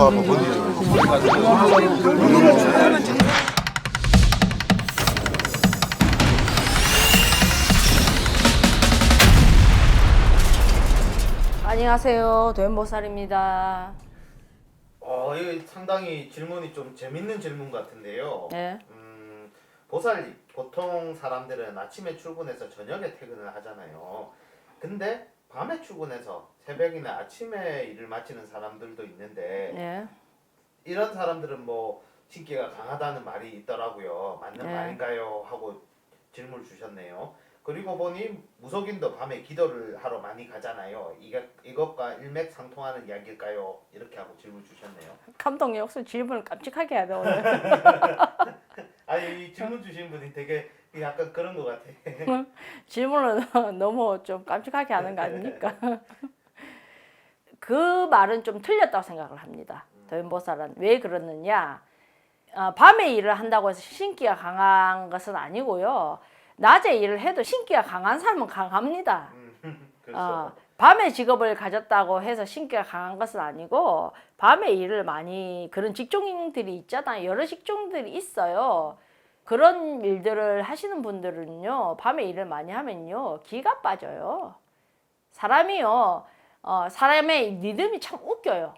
봐봐 본인. 안녕하세요. 도연보살입니다. 어, 이거 상당히 질문이 좀 재밌는 질문 같은데요. 네. 음, 보살님, 보통 사람들은 아침에 출근해서 저녁에 퇴근을 하잖아요. 근데 밤에 출근해서 새벽이나 아침에 일을 마치는 사람들도 있는데 네. 이런 사람들은 뭐 신기가 강하다는 말이 있더라고요. 맞는 네. 말인가요? 하고 질문을 주셨네요. 그리고 보니 무속인도 밤에 기도를 하러 많이 가잖아요. 이게 이것과 일맥상통하는 이야기일까요? 이렇게 하고 질문 주셨네요. 감독님 혹시 질문을 깜찍하게 돼 오늘. 아니 이 질문 주신 분이 되게 약간 그런 것 같아. 질문을 너무 좀 깜찍하게 하는 거 아닙니까? 그 말은 좀 틀렸다고 생각을 합니다. 도연보살은 왜 그러느냐? 어, 밤에 일을 한다고 해서 신기가 강한 것은 아니고요. 낮에 일을 해도 신기가 강한 사람은 강합니다. 음, 그렇죠. 어, 밤에 직업을 가졌다고 해서 신기가 강한 것은 아니고 밤에 일을 많이 그런 직종들이 있잖아요. 여러 직종들이 있어요. 그런 일들을 하시는 분들은요. 밤에 일을 많이 하면요. 기가 빠져요. 사람이요. 어, 사람의 리듬이 참 웃겨요.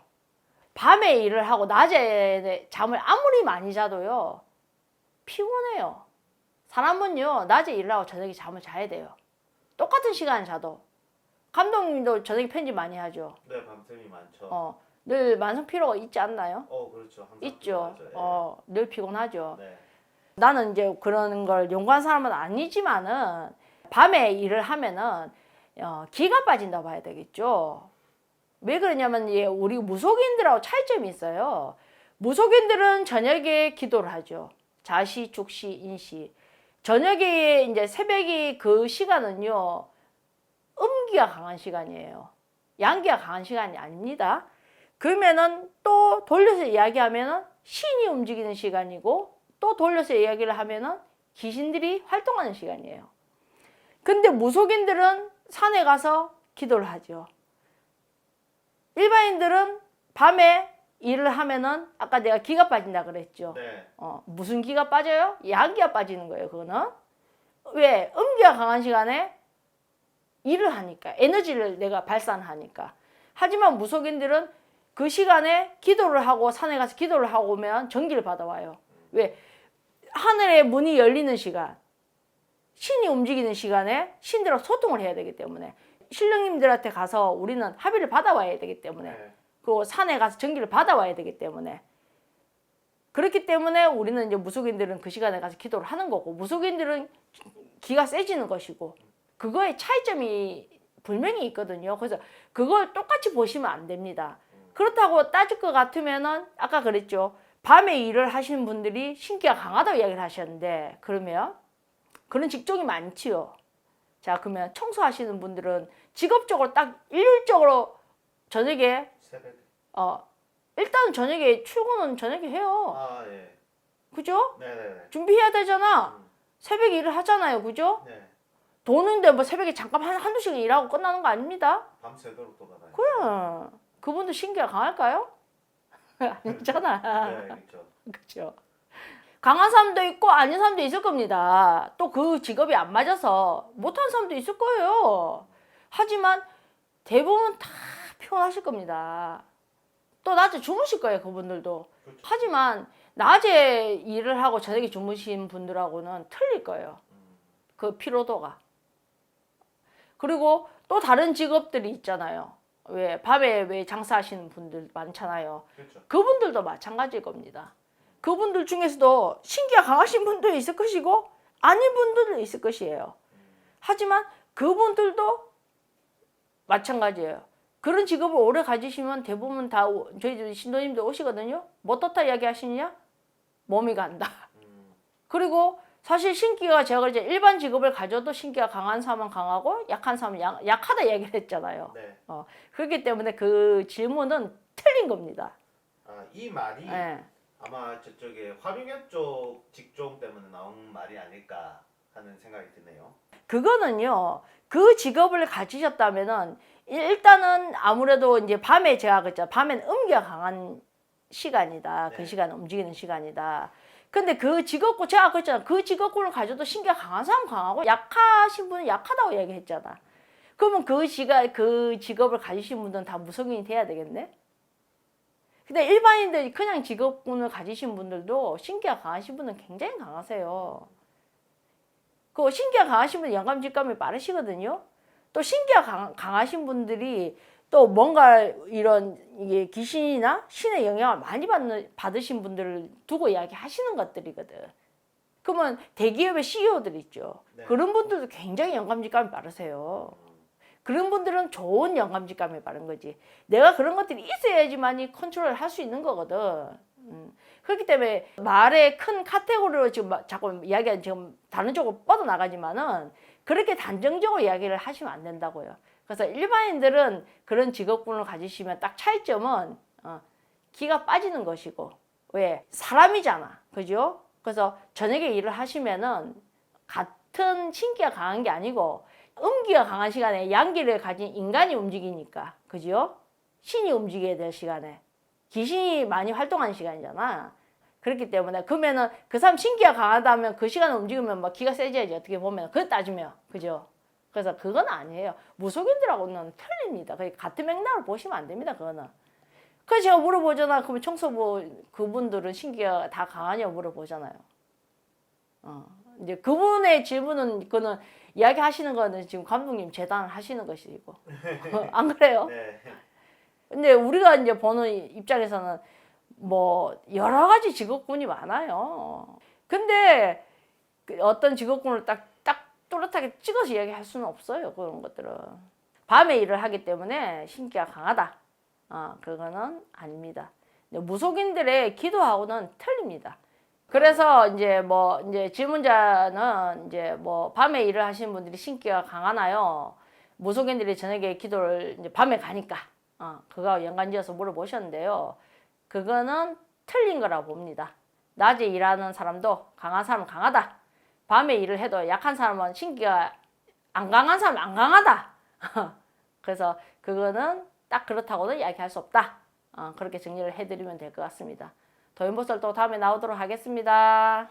밤에 일을 하고 낮에 잠을 아무리 많이 자도요. 피곤해요. 사람은요. 낮에 일을 하고 저녁에 잠을 자야 돼요. 똑같은 시간 자도. 감독님도 저녁에 편집 많이 하죠. 네 밤샘이 많죠. 어, 어, 늘 만성 피로가 있지 않나요? 그렇죠. 항상 있죠. 예. 어, 늘 피곤하죠. 네. 나는 이제 그런 걸 연구한 사람은 아니지만은 밤에 일을 하면은 어, 기가 빠진다 봐야 되겠죠. 왜 그러냐면 예, 우리 무속인들하고 차이점이 있어요. 무속인들은 저녁에 기도를 하죠. 자시, 축시, 인시. 저녁에 이제 새벽이 그 시간은요. 음기가 강한 시간이에요. 양기가 강한 시간이 아닙니다. 그러면은 또 돌려서 이야기하면은 신이 움직이는 시간이고 또 돌려서 이야기를 하면은 귀신들이 활동하는 시간이에요. 근데 무속인들은 산에 가서 기도를 하죠. 일반인들은 밤에 일을 하면은 아까 내가 기가 빠진다 그랬죠. 네. 어, 무슨 기가 빠져요? 양기가 빠지는 거예요, 그거는. 왜? 음기가 강한 시간에 일을 하니까, 에너지를 내가 발산하니까. 하지만 무속인들은 그 시간에 기도를 하고 산에 가서 기도를 하고 오면 전기를 받아와요. 왜? 하늘의 문이 열리는 시간, 신이 움직이는 시간에 신들하고 소통을 해야 되기 때문에 신령님들한테 가서 우리는 합의를 받아와야 되기 때문에 네. 그 산에 가서 전기를 받아와야 되기 때문에 그렇기 때문에 우리는 이제 무속인들은 그 시간에 가서 기도를 하는 거고 무속인들은 기가 세지는 것이고 그거의 차이점이 분명히 있거든요. 그래서 그걸 똑같이 보시면 안 됩니다. 그렇다고 따질 것 같으면은 아까 그랬죠. 밤에 일을 하시는 분들이 신기가 강하다고 이야기를 하셨는데 그러면 그런 직종이 많지요. 자 그러면 청소하시는 분들은 직업적으로 딱 일률적으로 저녁에 새벽. 어 일단 저녁에 출근은 저녁에 해요. 아 예. 그죠? 네네네. 준비해야 되잖아. 음, 새벽에 일을 하잖아요. 그죠? 네. 도는데 뭐 새벽에 잠깐 한, 한두 시간 일하고 끝나는 거 아닙니다. 밤새도록 돌아다니고. 그래. 그분도 신기가 강할까요? 아니잖아. 네, 그렇죠. 그죠? 강한 사람도 있고 아닌 사람도 있을 겁니다. 또 그 직업이 안 맞아서 못한 사람도 있을 거예요. 하지만 대부분 다 피곤하실 겁니다. 또 낮에 주무실 거예요, 그분들도. 그렇죠. 하지만 낮에 일을 하고 저녁에 주무신 분들하고는 틀릴 거예요. 음, 그 피로도가. 그리고 또 다른 직업들이 있잖아요. 왜 밤에 왜 장사하시는 분들 많잖아요. 그렇죠. 그분들도 마찬가지일 겁니다. 그분들 중에서도 신기가 강하신 분도 있을 것이고 아닌 분들도 있을 것이에요. 하지만 그분들도 마찬가지예요. 그런 직업을 오래 가지시면 대부분 다 오- 저희 신도님들 오시거든요. 뭐 떴다 이야기 하시냐? 몸이 간다. 음, 그리고 사실 신기가 제가 이제 일반 직업을 가져도 신기가 강한 사람은 강하고 약한 사람은 약, 약하다 얘기를 했잖아요. 네. 그렇기 때문에 그 질문은 틀린 겁니다. 아, 이 말이 예. 아마 저쪽에 화류계 쪽 직종 때문에 나온 말이 아닐까 하는 생각이 드네요. 그거는요. 그 직업을 가지셨다면은 일단은 아무래도 이제 밤에 제가 그랬죠. 밤에는 음기가 강한 시간이다. 그 네. 시간은 움직이는 시간이다. 근데 그 직업군 제가 했잖아. 그 직업군을 가져도 신기가 강한 사람 강하고 약하신 분은 약하다고 얘기했잖아. 그러면 그 시간 그 직업을 가지신 분들은 다 무속인이 돼야 되겠네. 근데 일반인들이 그냥 직업군을 가지신 분들도 신기가 강하신 분은 굉장히 강하세요. 그 신기가 강하신 분은 영감 직감이 빠르시거든요. 또 신기가 강, 강하신 분들이 또 뭔가 이런 이게 귀신이나 신의 영향을 많이 받는, 받으신 분들을 두고 이야기하시는 것들이거든. 그러면 대기업의 CEO들 있죠. 네. 그런 분들도 굉장히 영감직감이 빠르세요. 그런 분들은 좋은 영감직감이 빠른 거지. 내가 그런 것들이 있어야지만이 컨트롤을 할수 있는 거거든. 음. 그렇기 때문에 말의 큰 카테고리로 지금 막 자꾸 이야기가 지금 다른 쪽으로 뻗어나가지만은 그렇게 단정적으로 이야기를 하시면 안 된다고요. 그래서 일반인들은 그런 직업군을 가지시면 딱 차이점은 어, 기가 빠지는 것이고 왜 사람이잖아, 그죠? 그래서 저녁에 일을 하시면은 같은 신기가 강한 게 아니고 음기가 강한 시간에 양기를 가진 인간이 움직이니까, 그죠? 신이 움직여야 될 시간에 귀신이 많이 활동하는 시간이잖아. 그렇기 때문에 그러면은 그 사람 신기가 강하다면 그 시간에 움직이면 막 기가 세져야지 어떻게 보면 그 따지면 그죠? 그래서 그건 아니에요. 무속인들하고는 틀립니다. 그 같은 맥락을 보시면 안 됩니다. 그거는. 그래서 제가 물어보잖아. 그러면 청소부 그분들은 신기가 다 강하냐고 물어보잖아요. 어. 이제 그분의 질문은 그는 이야기하시는 거는 지금 감독님 재단 하시는 것이고 안 그래요? 네. 근데 우리가 이제 보는 입장에서는 뭐 여러 가지 직업군이 많아요. 근데 그 어떤 직업군을 딱, 딱 또렷하게 찍어서 이야기할 수는 없어요. 그런 것들은. 밤에 일을 하기 때문에 신기가 강하다. 어, 그거는 아닙니다. 무속인들의 기도하고는 틀립니다. 그래서 이제 뭐 이제 질문자는 이제 뭐 밤에 일을 하시는 분들이 신기가 강하나요? 무속인들이 저녁에 기도를 이제 밤에 가니까 어, 그거 연관지어서 물어보셨는데요. 그거는 틀린 거라고 봅니다. 낮에 일하는 사람도 강한 사람은 강하다. 밤에 일을 해도 약한 사람은 신기가 안 강한 사람은 안 강하다. 그래서 그거는 딱 그렇다고는 이야기할 수 없다. 어, 그렇게 정리를 해드리면 될 것 같습니다. 도연보살도 다음에 나오도록 하겠습니다.